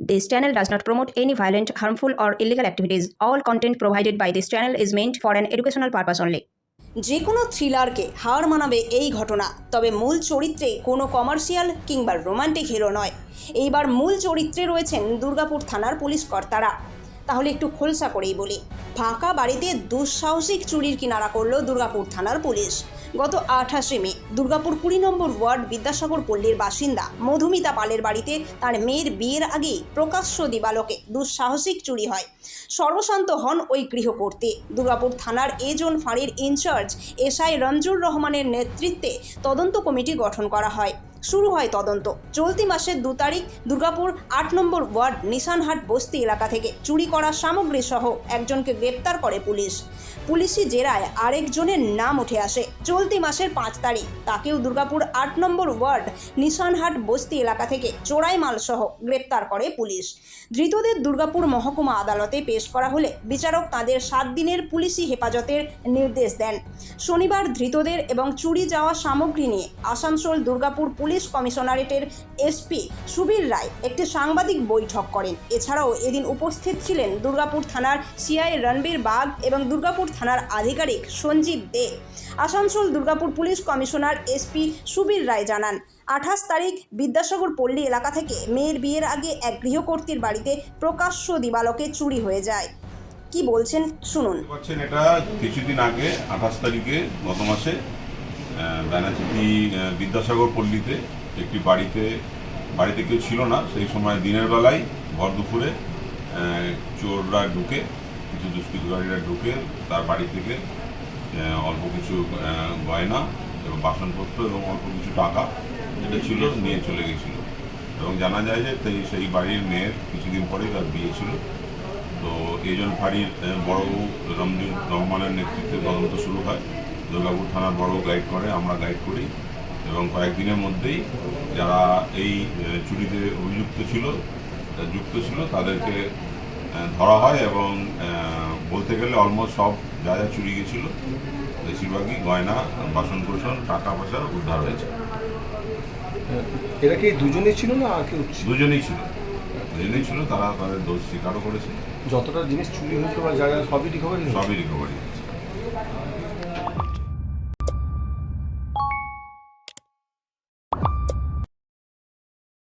This channel does not promote any violent, harmful, or illegal activities. All content provided by this channel is meant for an educational purpose only. যে কোনো থ্রিলারকে হার মানাবে এই ঘটনা তবে মূল চরিত্রে কোনো কমার্শিয়াল কিংবা রোমান্টিক হিরো নয় এইবার মূল চরিত্রে রয়েছেন দুর্গাপুর থানার পুলিশ কর্তারা তাহলে একটু খোলসা করেই বলি ফাঁকা বাড়িতে দুঃসাহসিক চুরির কিনারা করল দুর্গাপুর থানার পুলিশ গত আঠাশে মে, দুর্গাপুর কুড়ি নম্বর ওয়ার্ড বিদ্যাসাগর পল্লীর বাসিন্দা মধুমিতা পালের বাড়িতে তার মেয়ের বিয়ের আগেই প্রকাশ্য দিবালকে দুঃসাহসিক চুরি হয়। সর্বশান্ত হন ওই গৃহকর্ত্রী। দুর্গাপুর থানার এজন ফাঁড়ির ইনচার্জ এসআই রঞ্জুর রহমানের নেতৃত্বে তদন্ত কমিটি গঠন করা হয়। শুরু হয় তদন্ত। চলতি মাসের দু তারিখ দুর্গাপুর আট নম্বর ওয়ার্ড নিশানহাট বস্তি এলাকা থেকে চুরি করা সামগ্রী সহ একজনকে গ্রেপ্তার করে পুলিশ। পুলিশি জেরায় আরেকজনের নাম উঠে আসে। চলতি মাসের পাঁচ তারিখ। তাকেও দুর্গাপুর আট নম্বর ওয়ার্ড, নিশানহাট, বস্তি এলাকা থেকে চোরাই মাল সহ গ্রেপ্তার করে পুলিশ। ধৃতদের দুর্গাপুর মহকুমা আদালতে পেশ করা হলে বিচারক তাদের সাত দিনের পুলিশি হেফাজতের নির্দেশ দেন। শনিবার ধৃতদের এবং চুরি যাওয়া সামগ্রী নিয়ে আসানসোল দুর্গাপুর পুলিশ কমিশনারেটের এসপি সুবীর রায় একটি সাংবাদিক বৈঠক করেন। এছাড়াও এদিন উপস্থিত ছিলেন দুর্গাপুর থানার সিআই রণবীর বাগ এবং দুর্গাপুর থানার আধিকারিক Sanjib Dey. Asansol Durgapur police commissioner SP Subir Roy জানান আঠাশ তারিখ বিদ্যাসাগর পল্লী এলাকা থেকে মেয়ের বিয়ের আগে এক গৃহকর্ত্রীর বাড়িতে প্রকাশ্য দিবালকে চুরি হয়ে যায়। কি বলছেন? শুনুন। পাচ্ছেন এটা? কিছুদিন আগে আঠাশ তারিখে গত মাসে আহ, বিদ্যাসাগর পল্লীতে একটি বাড়িতে বাড়িতে কেউ ছিল না সেই সময় দিনের বেলায় ভর দুপুরে চোররা ঢুকে কিছু দুষ্কৃতকারীরা ঢুকে তার বাড়ি থেকে অল্প কিছু গয়না এবং বাসনপত্র এবং অল্প কিছু টাকা যেটা ছিল, নিয়ে চলে গেছিল। এবং জানা যায় যে সেই- বাড়ির মেয়ের কিছুদিন পরেই তার বিয়ে ছিল। তো এজন ফাঁড়ির বড়বাবু রমজুর রহমানের নেতৃত্বে তদন্ত শুরু হয়। দুর্গাপুর থানার বড় গাইড করে, আমরা গাইড করি। এবং কয়েকদিনের মধ্যেই যারা এই চুরিতে অভিযুক্ত ছিল, যুক্ত ছিল, তাদেরকে ধরা হয় এবং বলতে গেলে অলমোস্ট সব যা যা চুরি গেছিল বেশিরভাগই গয়না বাসন কোসন টাকা পয়সা উদ্ধার হয়েছে। এরা কি দুজনেই ছিল না আর কেউ দুজনেই ছিল। দুজনেই ছিল তারা তাদের দোষ স্বীকারও করেছে। যতটা জিনিস চুরি হয়েছে বা যা যা সবই রিকভারি সবই রিকভারি